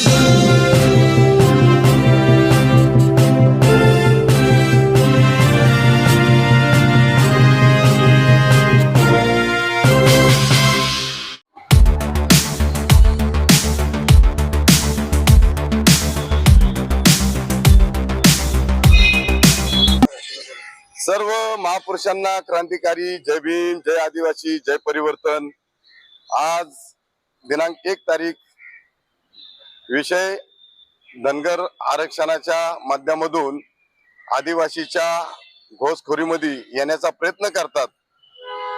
सर्व महापुरुषांना क्रांतिकारी जय भीम जय आदिवासी जय परिवर्तन. आज दिनांक एक तारीख विषय धनगर आरक्षणाच्या माध्यमातून आदिवासीच्या घोषखोरीमध्ये येण्याचा प्रयत्न करतात.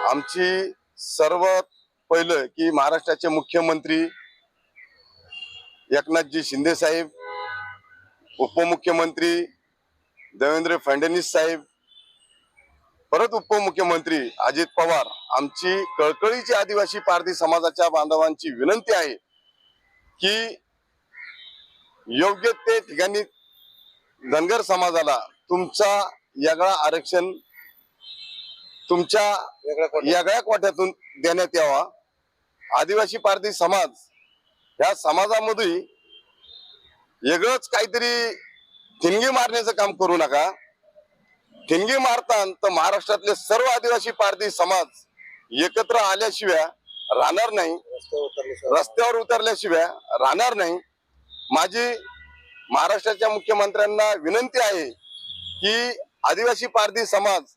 आमची सर्वात पहिलं की महाराष्ट्राचे मुख्यमंत्री एकनाथजी शिंदे साहेब उपमुख्यमंत्री देवेंद्र फडणवीस साहेब परत उपमुख्यमंत्री अजित पवार आमची कळकळीची आदिवासी पारधी समाजाच्या बांधवांची विनंती आहे की योग्य ते ठिकाणी धनगर समाजाला तुमचा वेगळा आरक्षण तुमच्या वेगळ्या कोट्यातून देण्यात यावा. आदिवासी पारधी समाज या समाजामध्ये वेगळंच काहीतरी ठिणगी मारण्याचं काम करू नका. ठिणगी मारतान तर महाराष्ट्रातले सर्व आदिवासी पारधी समाज एकत्र आल्याशिवाय राहणार नाही. रस्त्यावर उतरल्याशिवाय राहणार नाही. माझी महाराष्ट्राच्या मुख्यमंत्र्यांना विनंती आहे की आदिवासी पारधी समाज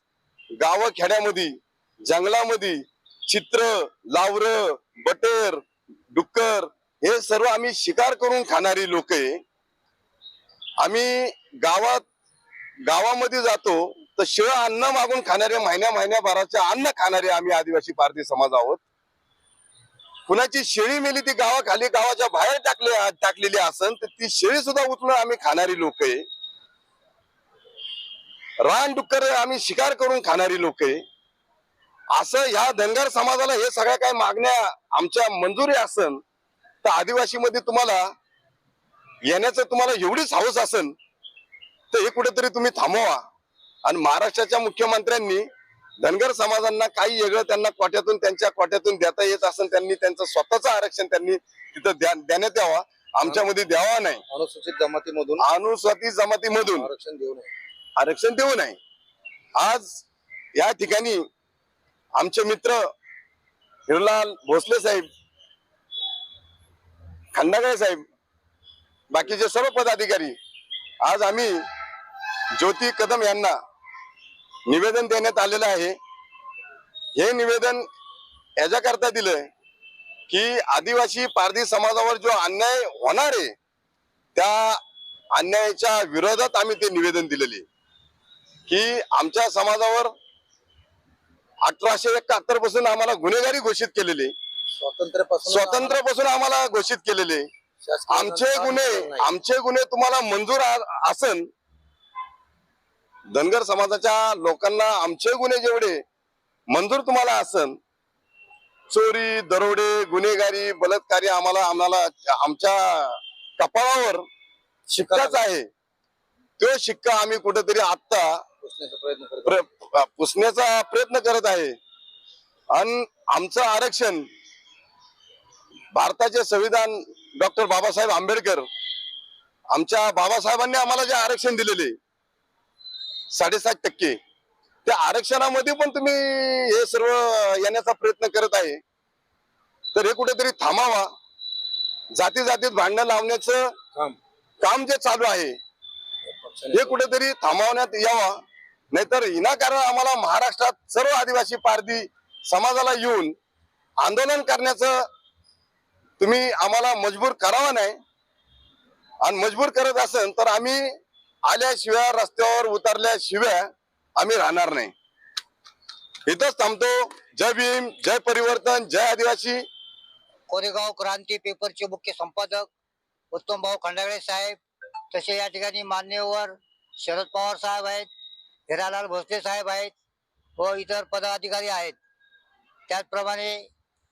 गाव खेड्यामध्ये जंगलामध्ये चित्र लावर बटेर डुक्कर हे सर्व आम्ही शिकार करून खाणारी लोक आहे. आम्ही गावात गावामध्ये जातो तर शिळ अन्न मागून खाणारे महिन्या महिन्याभराचे अन्न खाणारे आम्ही आदिवासी पारधी समाज आहोत. कुणाची शेळी मेली ती गावाखाली गावाच्या बाहेर टाकले टाकलेली असन तर ती शेळी सुद्धा उचलून आम्ही खाणारी लोक आहे. रान डुक्कर आम्ही शिकार करून खाणारी लोक आहे. असं ह्या धनगर समाजाला हे सगळ्या काय मागण्या आमच्या मंजुरी असन तर आदिवासी मध्ये तुम्हाला येण्याचं तुम्हाला एवढीच हौस असन तर हे कुठेतरी तुम्ही थांबवा. आणि महाराष्ट्राच्या मुख्यमंत्र्यांनी धनगर समाजांना काही वेगळं त्यांना कोट्यातून त्यांच्या कोट्यातून देता येत असेल त्यांनी त्यांचं स्वतःचं आरक्षण त्यांनी तिथं देण्यात यावा. आमच्यामध्ये द्यावा नाही. अनुसूचित जमातीमधून अनुसूचित जमातीमधून आरक्षण देऊ नये. आरक्षण देऊ नये. आज या ठिकाणी आमचे मित्र हिरलाल भोसले साहेब खंडागळे साहेब बाकीचे सर्व पदाधिकारी आज आम्ही ज्योती कदम यांना निवेदन देण्यात आलेलं आहे. हे निवेदन याच्याकरता दिलंय की आदिवासी पारधी समाजावर जो अन्याय होणार आहे त्या अन्यायाच्या विरोधात आम्ही ते निवेदन दिलेले. की आमच्या समाजावर अठराशे एकाहत्तरपासून आम्हाला गुन्हेगारी घोषित केलेले स्वातंत्र्यापासून स्वातंत्र्यापासून आम्हाला घोषित केलेले आमचे गुन्हे नाही. आमचे गुन्हे तुम्हाला मंजूर असन धनगर समाजाच्या लोकांना आमचे गुन्हे जेवढे मंजूर तुम्हाला असन चोरी दरोडे गुन्हेगारी बलात्कारी आम्हाला आम्हाला आमच्या कपाळावर शिक्काच आहे. तो शिक्का आम्ही कुठेतरी आत्ता पुसण्याचा प्रयत्न करतो प्र- पुसण्याचा प्रयत्न करत आहे. आणि आमचं आरक्षण भारताचे संविधान डॉक्टर बाबासाहेब आंबेडकर आमच्या बाबासाहेबांनी आम्हाला जे आरक्षण दिलेले साडेसात टक्के. त्या आरक्षणामध्ये पण तुम्ही हे सर्व येण्याचा प्रयत्न करत आहे. तर हे कुठेतरी थांबावा. जाती जातीत भांडणं लावण्याचं काम. काम जे चालू आहे हे कुठेतरी थांबवण्यात यावा. नाहीतर विनाकारण आम्हाला महाराष्ट्रात सर्व आदिवासी पारधी समाजाला येऊन आंदोलन करण्याचं तुम्ही आम्हाला मजबूर करावा नाही. आणि मजबूर करत असेल तर आम्ही आल्याशिवाय रस्त्यावर उतरल्याशिवाय आम्ही राहणार नाही. इथंच थांबतो. जय भीम जय परिवर्तन जय आदिवासी. कोरेगाव क्रांती पेपरचे मुख्य संपादक उत्तम भाऊ खंडागळे साहेब तसे या ठिकाणी मान्यवर शरद पवार साहेब आहेत हिरालाल भोसले साहेब आहेत व इतर पदाधिकारी आहेत. त्याचप्रमाणे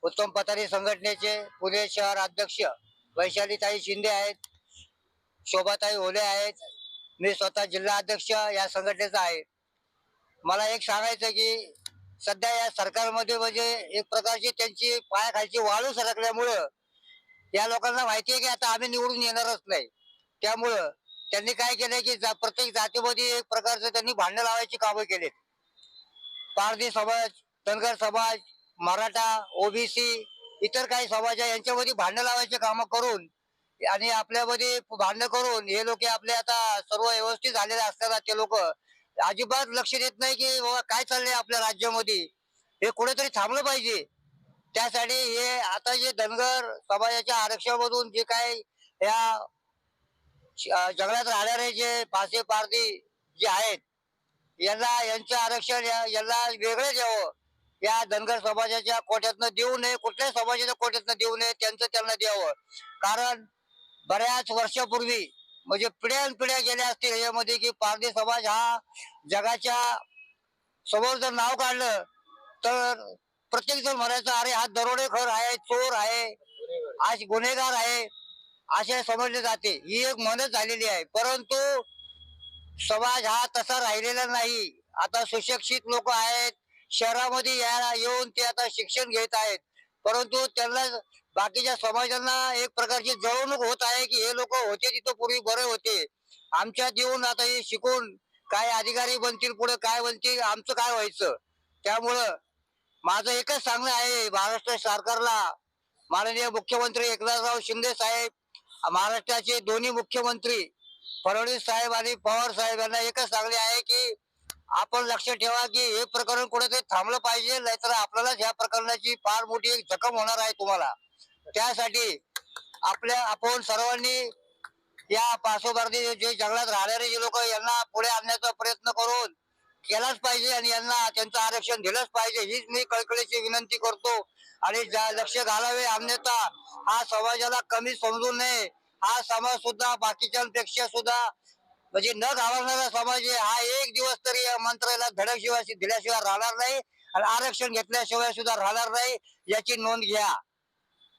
उत्तम पथारी संघटनेचे पुणे शहर अध्यक्ष वैशालीताई शिंदे आहेत शोभाताई ओले आहेत मी स्वतः जिल्हा अध्यक्ष या संघटनेचा आहे. मला एक सांगायचं की सध्या या सरकारमध्ये म्हणजे एक प्रकारची त्यांची पायाखालची वाळू सरकल्यामुळं या लोकांना माहिती आहे की आता आम्ही निवडून येणारच नाही. त्यामुळं त्यांनी काय केलंय की जा- प्रत्येक जातीमध्ये एक प्रकारचं त्यांनी भांडण लावायची कामं केलीत. पारधी समाज धनगर समाज मराठा ओबीसी इतर काही समाज आहे यांच्यामध्ये भांडण लावायची कामं करून आणि आपल्यामध्ये भांडण करून हे लोक आपले आता सर्व व्यवस्थित झालेले असतात ते लोक. अजिबात लक्ष देत नाही की बाबा काय चाललंय आपल्या राज्यामध्ये. हे कुठेतरी थांबलं पाहिजे. त्यासाठी हे आता जे धनगर समाजाच्या आरक्षणामधून जे काय या अं, जंगलात राहणारे जे पासे पारधी जे आहेत यांना यांचं आरक्षण या- यांना वेगळं द्यावं. या धनगर समाजाच्या कोट्यातनं देऊ नये कुठल्याही समाजाच्या कोट्यातनं देऊ नये त्यांचं त्यांना द्यावं. कारण बऱ्याच वर्षापूर्वी म्हणजे पिढ्यान पिढ्या गेल्या असतील याच्यामध्ये की पारधी समाज हा जगाच्या समोर जर नाव काढलं तर प्रत्येक जण म्हणायचं अरे हा दरोडेखोर आहे चोर आहे आज गुन्हेगार आहे असे समजले जाते. ही एक म्हणत झालेली आहे. परंतु समाज हा तसा राहिलेला नाही. आता सुशिक्षित लोक आहेत. शहरामध्ये यायला येऊन ते आता शिक्षण घेत आहेत. परंतु त्यांना बाकीच्या समाजांना एक प्रकारची जळवणूक होत आहे की हे लोक होते तिथं पूर्वी बरे होते. आमच्यात येऊन आता हे शिकून काय अधिकारी बनतील पुढे काय बनतील आमचं काय व्हायचं? त्यामुळं माझं एकच सांगणं आहे महाराष्ट्र सरकारला माननीय मुख्यमंत्री एकनाथराव शिंदे साहेब महाराष्ट्राचे दोन्ही मुख्यमंत्री फडणवीस साहेब आणि पवार साहेब यांना एकच सांगणे आहे की आपण लक्ष ठेवा की हे प्रकरण कुठेतरी थांबलं पाहिजे नाहीतर आपल्यालाच ह्या प्रकरणाची फार मोठी एक जखम होणार आहे तुम्हाला. त्यासाठी आपल्या आपण सर्वांनी या पार्श्वभारती जे जंगलात राहणारे जे लोक यांना पुढे आणण्याचा प्रयत्न करून केलाच पाहिजे आणि यांना त्यांचं आरक्षण दिलंच पाहिजे हीच मी कळकळीची विनंती करतो. आणि ज्या लक्ष घालावे अन्यथा हा समाजाला कमी समजू नये. हा समाज सुद्धा बाकीच्यांपेक्षा सुद्धा म्हणजे न घालवणारा समाज आहे. हा एक दिवस तरी या मंत्र्याला धडकशिवाय दिल्याशिवाय राहणार नाही. आणि आरक्षण घेतल्याशिवाय सुद्धा राहणार नाही. याची नोंद घ्या.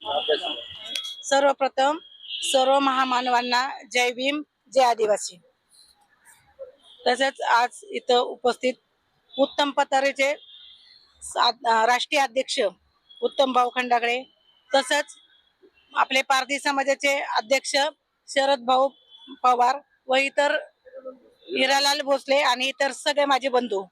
सर्वप्रथम सर्व महामानवांना जय भीम जय आदिवासी. तसेच आज इथं उपस्थित उत्तम पतारेचे राष्ट्रीय अध्यक्ष उत्तम भाऊ खंडागळे तसंच आपले पारधी समाजाचे अध्यक्ष शरद भाऊ पवार व इतर हिरालाल भोसले आणि इतर सगळे माझे बंधू.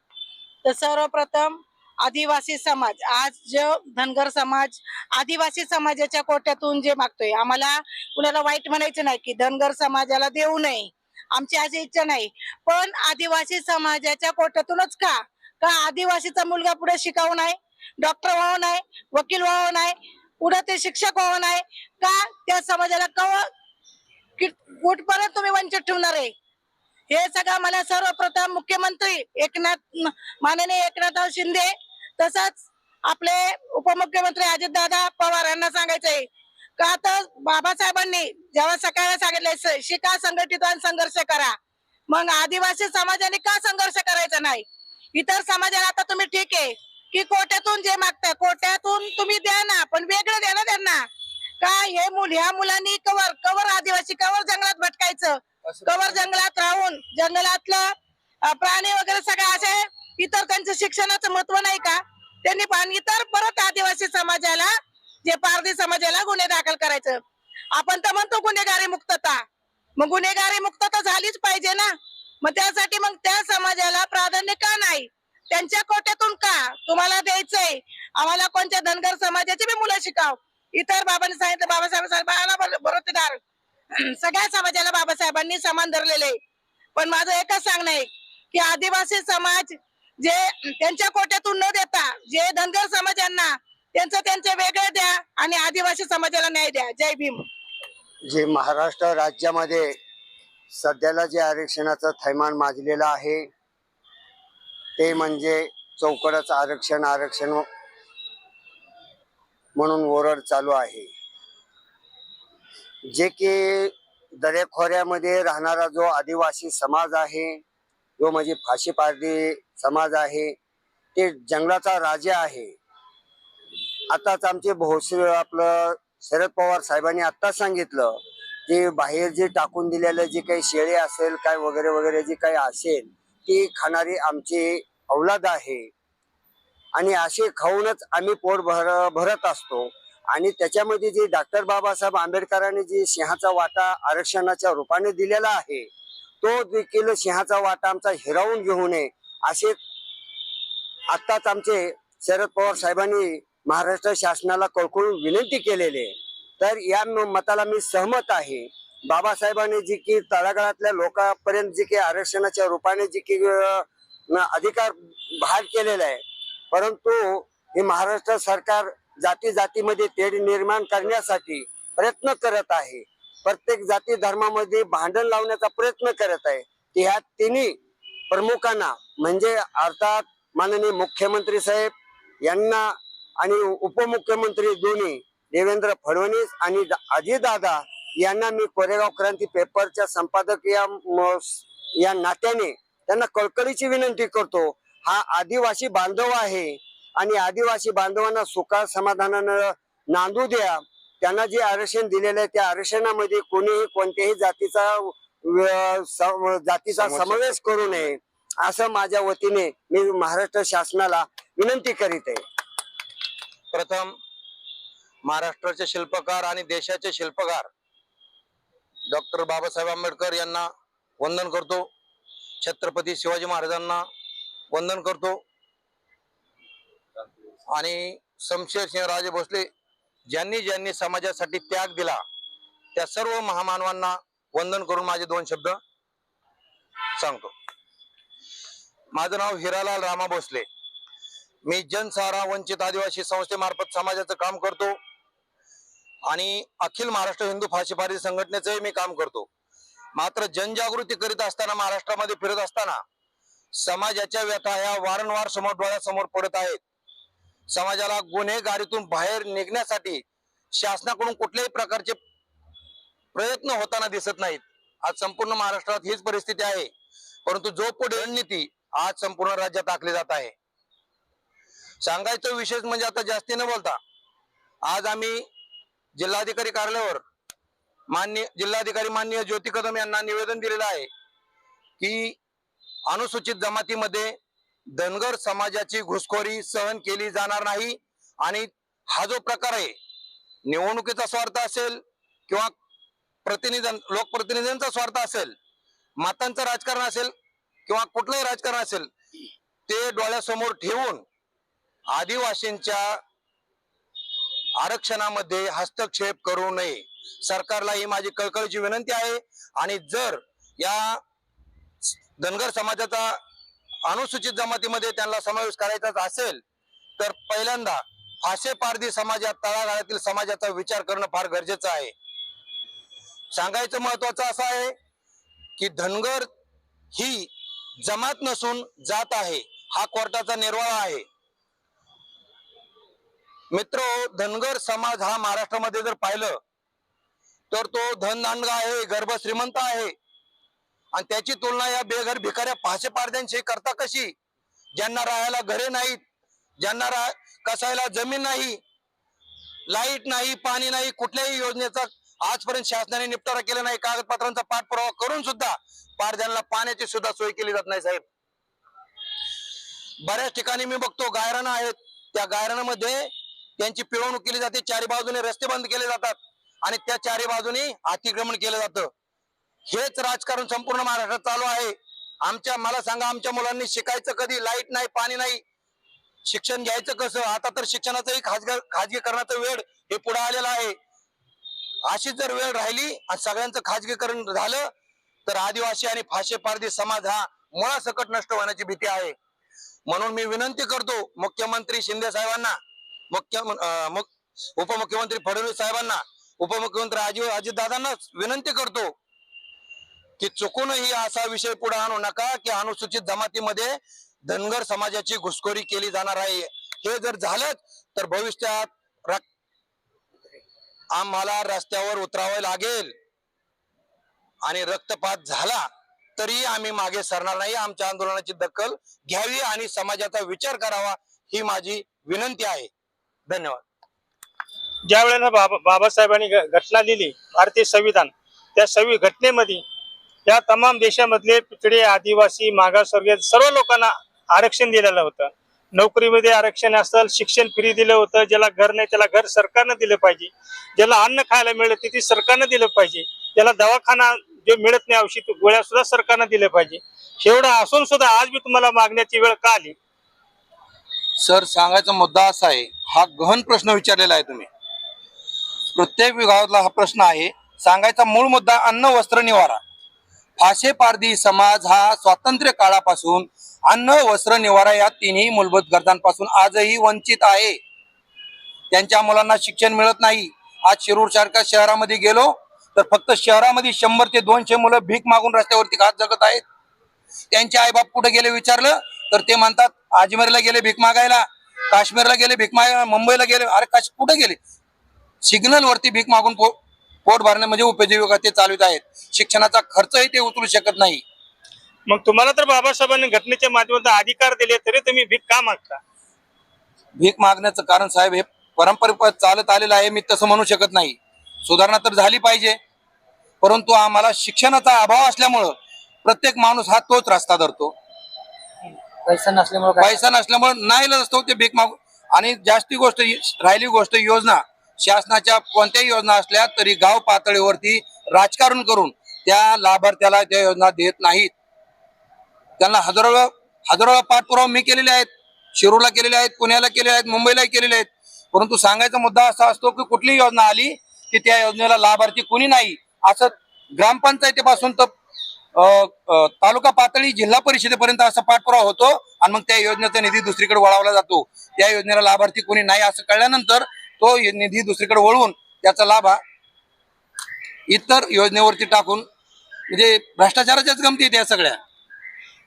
तर सर्वप्रथम आदिवासी समाज आज जो धनगर समाज आदिवासी समाजाच्या कोट्यातून जे मागतोय आम्हाला कुणाला वाईट म्हणायचं नाही की धनगर समाजाला देऊ नये आमची अशी इच्छा नाही. पण आदिवासी समाजाच्या कोट्यातूनच का? का आदिवासीचा मुलगा पुढे शिकावं नाही डॉक्टर व्हावं नाही वकील व्हावं नाही पुढे ते शिक्षक व्हावं नाही? का त्या समाजाला कव कुठपर्यंत तुम्ही वंचित ठेवणार आहे? हे सगळं मला सर्वप्रथम मुख्यमंत्री एकनाथ माननीय एकनाथ शिंदे तसंच आपले उपमुख्यमंत्री अजितदादा पवार यांना सांगायचंय का आता बाबासाहेबांनी जेव्हा सकाळी सांगितलंय स- शिका संघटित संघर्ष करा. मग आदिवासी समाजाने का संघर्ष करायचा नाही? इतर समाजाला आता तुम्ही ठीक आहे की कोट्यातून जे मागताय कोट्यातून तुम्ही द्या ना पण वेगळं द्या ना त्यांना. का हे मुल ह्या मुलांनी कवर कवर आदिवासी कवर जंगलात भटकायचं? कवर जंगलात राहून जंगलातलं प्राणी वगैरे सगळे असे इतर त्यांचं शिक्षणाचं महत्त्व नाही का? त्यांनी पण इतर परत आदिवासी समाजाला जे पारधी समाजाला गुन्हे दाखल करायचं. आपण तर म्हणतो गुन्हेगारी मुक्तता. मग गुन्हेगारी मुक्तता झालीच पाहिजे ना? मग त्यासाठी मग त्या समाजाला प्राधान्य का नाही? त्यांच्या कोट्यातून का? तुम्हाला द्यायचंय. आम्हाला कोणत्या धनगर समाजाची बी मुलं शिकाव? इतर बाबांनी सांगितलं बाबासाहेब साहेब बरो- सगळ्या समाजाला बाबासाहेबांनी समान धरलेले. पण माझं एकच सांगणं आहे की आदिवासी समाज जे त्यांच्या कोट्यातून न देता जे धनगर समाजांना त्यांचं त्यांचे वेगळे द्या आणि आदिवासी समाजाला न्याय द्या. जय भीम. जे महाराष्ट्र राज्यामध्ये सध्याला जे आरक्षणाचं थैमान माजलेलं आहे ते म्हणजे चौकडच आरक्षण आरक्षण म्हणून ओरड चालू आहे. जे की दरेखोऱ्यामध्ये राहणारा जो आदिवासी समाज आहे जो म्हणजे फाशी पारधी समाज आहे ते जंगलाचा राजा आहे. आताच आमचे भोसले आपलं शरद पवार साहेबांनी आत्ताच सांगितलं की बाहेर जे टाकून दिलेलं जे काही शेळे असेल काय वगैरे वगैरे जे काही असेल ती खाणारी आमची औलाद आहे. आणि असे खाऊनच आम्ही पोट भर भरत असतो. आणि त्याच्यामध्ये जे डॉक्टर बाबासाहेब आंबेडकरांनी जे सिंहाचा वाटा आरक्षणाच्या रूपाने दिलेला आहे तो देखील सिंहाचा वाटा आमचा हिरावून घेऊ नये. असे आत्ताच आमचे शरद पवार साहेबांनी महाराष्ट्र शासनाला कळकळून विनंती केलेली आहे. तर या मताला मी सहमत आहे. बाबासाहेबांनी जी की तळागाळातल्या लोकांपर्यंत जी की आरक्षणाच्या रूपाने जी की अधिकार भाग केलेला आहे. परंतु हे महाराष्ट्र सरकार जाती जातीमध्ये तेढ निर्माण करण्यासाठी प्रयत्न करत आहे. प्रत्येक जाती धर्मामध्ये भांडण लावण्याचा प्रयत्न करत आहे. ह्या तिन्ही प्रमुखांना. म्हणजे अर्थात माननीय मुख्यमंत्री साहेब यांना आणि उपमुख्यमंत्री दोन्ही देवेंद्र फडणवीस आणि अजितदादा यांना मी कोरेगाव क्रांती पेपरच्या संपादक या या नात्याने त्यांना कळकळीची विनंती करतो. हा आदिवासी बांधव आहे आणि आदिवासी बांधवांना सुखा समाधानानं नांदू द्या. त्यांना जे आरक्षण दिलेलं आहे त्या आरक्षणामध्ये कोणीही कोणत्याही जातीचा जातीचा समावेश- करू नये असं माझ्या वतीने मी महाराष्ट्र शासनाला विनंती करीत आहे. प्रथम महाराष्ट्राचे शिल्पकार आणि देशाचे शिल्पकार डॉक्टर बाबासाहेब आंबेडकर यांना वंदन करतो. छत्रपती शिवाजी महाराजांना वंदन करतो. आणि शमशेरसिंह राजे भोसले ज्यांनी ज्यांनी समाजासाठी त्याग दिला त्या सर्व महामानवांना वंदन करून माझे दोन शब्द सांगतो. माझं नाव हिरालाल रामा भोसले. मी जनसहारा वंचित आदिवासी संस्थेमार्फत समाजाचं काम करतो आणि अखिल महाराष्ट्र हिंदू फाशीपारी संघटनेचंही मी काम करतो. मात्र जनजागृती करीत असताना महाराष्ट्रामध्ये फिरत असताना समाजाच्या व्यथा ह्या वारंवार समोर डोळ्यासमोर पडत आहेत. समाजाला गुन्हेगारीतून बाहेर निघण्यासाठी शासनाकडून कुठल्याही प्रकारचे प्रयत्न होताना दिसत नाहीत. आज संपूर्ण महाराष्ट्रात हीच परिस्थिती आहे. परंतु जो पुढे रणनीती आज संपूर्ण राज्यात आखली जात आहे. सांगायचं विशेष म्हणजे आता जास्ती न बोलता आज आम्ही जिल्हाधिकारी कार्यालयावर मान्य जिल्हाधिकारी मान्य ज्योती कदम यांना निवेदन दिलेलं आहे की अनुसूचित जमातीमध्ये धनगर समाजाची घुसखोरी सहन केली जाणार नाही आणि हा जो प्रकार आहे निवडणुकीचा स्वार्थ असेल किंवा प्रतिनिधी लोकप्रतिनिधींचा स्वार्थ असेल मातांचं राजकारण असेल किंवा कुठलंही राजकारण असेल ते डोळ्यासमोर ठेवून आदिवासींच्या आरक्षणामध्ये हस्तक्षेप करू नये. सरकारला ही माझी कळकळीची विनंती आहे आणि जर या धनगर समाजाचा अनुसूचित जमातीमध्ये त्यांना समावेश करायचाच असेल तर पहिल्यांदा फासे पारधी समाजात तळागाळातील समाजाचा विचार करणं फार गरजेचं आहे. सांगायचं महत्वाचं असं आहे की धनगर ही जमात नसून जात आहे. हा कोर्टाचा निर्वाळा आहे. मित्र धनगर समाज हा महाराष्ट्रामध्ये जर पाहिलं तर तो धनदांडगा आहे गर्भ श्रीमंत आहे. आणि त्याची तुलना या बेघर भिकाऱ्या पाचशे पारद्यांशी करता कशी? ज्यांना राहायला घरे नाहीत ज्यांना रा कसायला जमीन नाही लाइट नाही पाणी नाही कुठल्याही योजनेचा आजपर्यंत शासनाने निपटारा केला नाही. कागदपत्रांचा पाठपुरावा करून सुद्धा पारध्यांना पाण्याची सुद्धा सोय केली जात नाही साहेब. बऱ्याच ठिकाणी मी बघतो गायरानं आहेत. त्या गायरानामध्ये त्यांची पिळवणूक केली जाते. चारी बाजूने रस्ते बंद केले जातात आणि त्या चारी बाजूने अतिक्रमण केलं जातं. हेच राजकारण संपूर्ण महाराष्ट्रात चालू आहे. आमच्या मला सांगा आमच्या मुलांनी शिकायचं कधी? लाइट नाही पाणी नाही. शिक्षण घ्यायचं कसं? आता तर शिक्षणाचंही खाजगी खाजगीकरणाचं वेळ हे पुढे आलेलं आहे. अशी जर वेळ राहिली आणि सगळ्यांचं खाजगीकरण झालं तर आदिवासी आणि फाशे पारधी समाज हा मुळासकट नष्ट होण्याची भीती आहे. म्हणून मी विनंती करतो मुख्यमंत्री शिंदे साहेबांना मुख्य मुख- उपमुख्यमंत्री फडणवीस साहेबांना उपमुख्यमंत्री अजित अजितदादांना विनंती करतो की चुकूनही असा विषय पुढे आणू नका की अनुसूचित जमातीमध्ये धनगर समाजाची घुसखोरी केली जाणार आहे. हे जर झालंच तर भविष्यात आम्हाला रस्त्यावर उतरावे लागेल. आणि रक्तपात झाला तरी आम्ही मागे सरणार नाही. आमच्या आंदोलनाची दखल घ्यावी आणि समाजाचा विचार करावा ही माझी विनंती आहे. धन्यवाद. ज्या वेळेला बाबा बाबासाहेबांनी घटना लिहिली भारतीय संविधान त्या सवी घटनेमध्ये या तमाम देशामधले पिछडे आदिवासी मागासवर्गीय सर्व लोकांना आरक्षण दिलेलं होतं. नोकरीमध्ये आरक्षण असेल शिक्षण फ्री दिलं होतं ज्याला घर नाही त्याला घर सरकारनं दिलं पाहिजे. ज्याला अन्न खायला मिळत तिथे सरकारनं दिलं पाहिजे. ज्याला दवाखाना जे मिळत नाही औषध गोळ्या सुद्धा सरकारनं दिलं पाहिजे. एवढं असून सुद्धा आज मी तुम्हाला मागण्याची वेळ का आली? सर सांगायचा मुद्दा असा आहे हा गहन प्रश्न विचारलेला आहे तुम्ही. प्रत्येक विभागातला हा प्रश्न आहे. सांगायचा मूळ मुद्दा अन्न वस्त्र निवारा. फाशे पारधी समाज हा स्वातंत्र्य काळापासून अन्न वस्त्र निवारा या तिन्ही मूलभूत गरजांपासून आजही वंचित आहे. त्यांच्या मुलांना शिक्षण मिळत नाही. आज शिरूर सारख्या शहरामध्ये गेलो तर फक्त शहरामध्ये शंभर ते दोनशे मुलं भीक मागून रस्त्यावरती घात जगत आहेत. त्यांचे आईबाप कुठे गेले विचारलं तर ते म्हणतात अजमेरला गेले भीक मागायला काश्मीरला गेले भीक मागायला मुंबईला गेले अरे काश कुठे गेले? सिग्नल वरती भीक मागून पो, पोट भरणे म्हणजे उपजीविका ते चालवित आहेत. शिक्षणाचा खर्चही ते उचलू शकत नाही. मग तुम्हाला तर बाबासाहेबांनी घटनेच्या माध्यमातून अधिकार दिले तरी तुम्ही भीक का मागता? भीक मागण्याचं कारण साहेब हे परंपरे चालत आलेलं आहे मी तसं म्हणू शकत नाही. सुधारणा तर झाली पाहिजे परंतु आम्हाला शिक्षणाचा अभाव असल्यामुळं प्रत्येक माणूस हा तोच रस्ता धरतो. पैसा नसल्यामुळे पैसा नसल्यामुळे नाही असतो ते भीक मागू आणि जास्ती गोष्ट राहिली गोष्ट योजना. शासनाच्या कोणत्याही योजना असल्या तरी गाव पातळीवरती राजकारण करून त्या लाभार्थ्याला त्या योजना देत नाहीत. त्यांना हजारो हजारो पाठपुरावा मी केलेले आहेत. शिरूरला केलेले आहेत पुण्याला केले आहेत मुंबईला केलेले आहेत. परंतु सांगायचा मुद्दा असा असतो की कुठली योजना आली की त्या योजनेला लाभार्थी कुणी नाही असं ग्रामपंचायतीपासून तर तालुका पातळी जिल्हा परिषदेपर्यंत असा पाठपुरावा होतो आणि मग त्या योजनेचा निधी दुसरीकडे वळवला जातो. त्या योजनेला लाभार्थी कोणी नाही असं कळल्यानंतर तो निधी दुसरीकडे वळवून त्याचा लाभ हा इतर योजनेवरती टाकून म्हणजे भ्रष्टाचाराच्याच गमती आहेत या सगळ्या.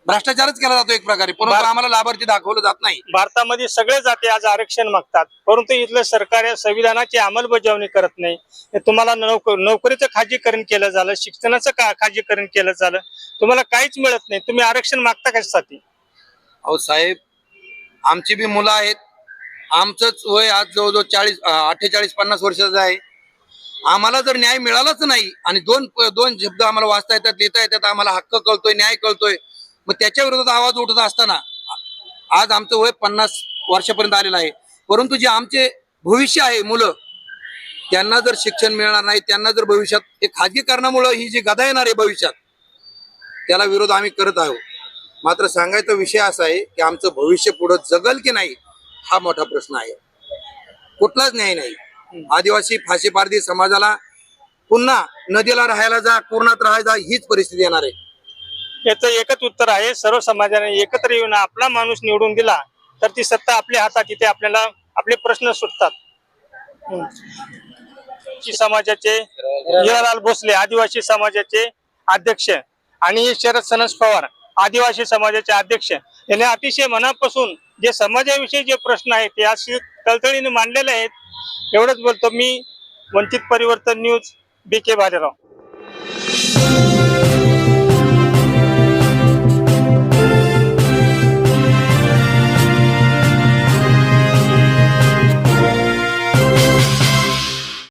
भ्रष्टाचारच केला जातो एक प्रकारे. परंतु आम्हाला लाभार्थी दाखवलं जात नाही. भारतामध्ये सगळे जाती आज आरक्षण मागतात. परंतु इथलं सरकार या संविधानाची अंमलबजावणी करत नाही. तुम्हाला नोक नोकरीचं खाजीकरण केलं झालं शिक्षणाचं का खाजीकरण केलं झालं. तुम्हाला काहीच मिळत नाही. तुम्ही आरक्षण मागता कशासाठी? अहो साहेब आमची बी मुलं आहेत. आमचंच वय आज जवळजवळ चाळीस अठ्ठेचाळीस पन्नास वर्षाचं आहे. आम्हाला जर न्याय मिळालाच नाही आणि दोन दोन शब्द आम्हाला वाचता येतात लिहिता येतात आम्हाला हक्क कळतोय न्याय कळतोय मग त्याच्या विरोधात आवाज उठत असताना आज आमचं वय पन्नास वर्षापर्यंत आलेलं आहे. परंतु जे आमचे भविष्य आहे मुलं त्यांना जर शिक्षण मिळणार नाही त्यांना जर भविष्यात हे खाजगीकरणामुळं ही जी गदा येणार आहे भविष्यात त्याला विरोध आम्ही करत आहोत. मात्र सांगायचा विषय असा आहे की आमचं भविष्य पुढं जगल की नाही हा मोठा प्रश्न आहे. कुठलाच न्याय नाही. आदिवासी फाशी पारधी समाजाला पुन्हा नदीला राहायला जा पूर्णात राहायला जा हीच परिस्थिती येणार आहे. याचं एकच उत्तर आहे सर्व समाजाने एकत्र येऊन आपला माणूस निवडून दिला तर ती सत्ता आपल्या हातात तिथे आपल्याला आपले प्रश्न सुटतात. समाजाचे हिरालाल भोसले आदिवासी समाजाचे अध्यक्ष आणि शरद सनस पवार आदिवासी समाजाचे अध्यक्ष. यांनी अतिशय मनापासून जे समाजाविषयी जे प्रश्न आहेत ते अशी तळतळीने मांडलेले आहेत. एवढंच बोलतो मी वंचित परिवर्तन न्यूज बी के भालेराव